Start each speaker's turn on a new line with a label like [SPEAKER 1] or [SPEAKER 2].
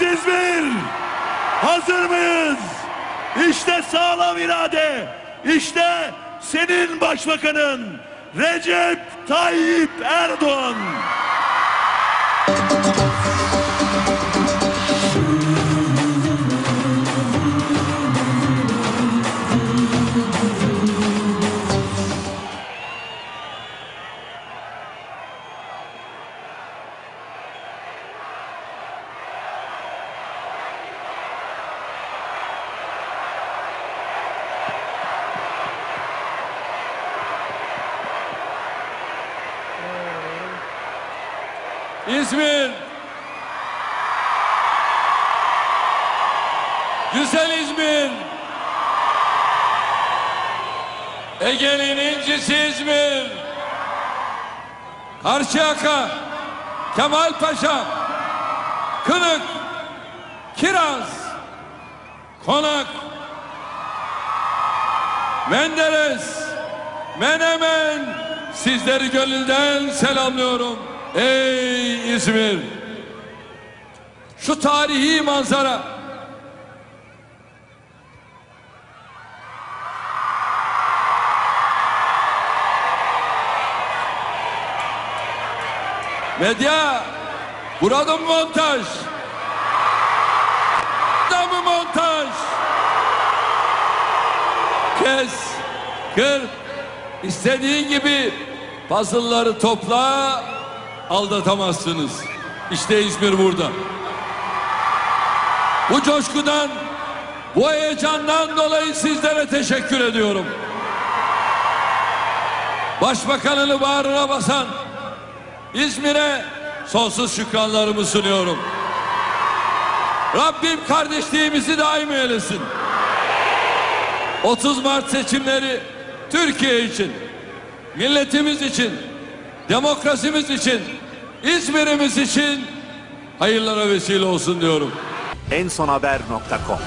[SPEAKER 1] mıyız İzmir? Hazır mıyız? İşte sağlam irade. İşte senin başbakanın Recep Tayyip Erdoğan.
[SPEAKER 2] İzmir. Güzel İzmir. Ege'nin incisi İzmir. Karşıyaka, Kemalpaşa, Kınık, Kiraz, Konak, Menderes, Menemen sizleri gönülden selamlıyorum. Ey İzmir! Şu tarihi manzara Medya burada mı montaj? Burada mı montaj? Kes, kır, istediğin gibi puzzle'ları topla, aldatamazsınız. İşte İzmir burada. Bu coşkudan, bu heyecandan dolayı sizlere teşekkür ediyorum. Başbakanını bağrına basan İzmir'e sonsuz şükranlarımı sunuyorum. Rabbim kardeşliğimizi daim eylesin. 30 Mart seçimleri Türkiye için, milletimiz için, demokrasimiz için, İzmir'imiz için hayırlara vesile olsun diyorum.
[SPEAKER 3] ensonhaber.com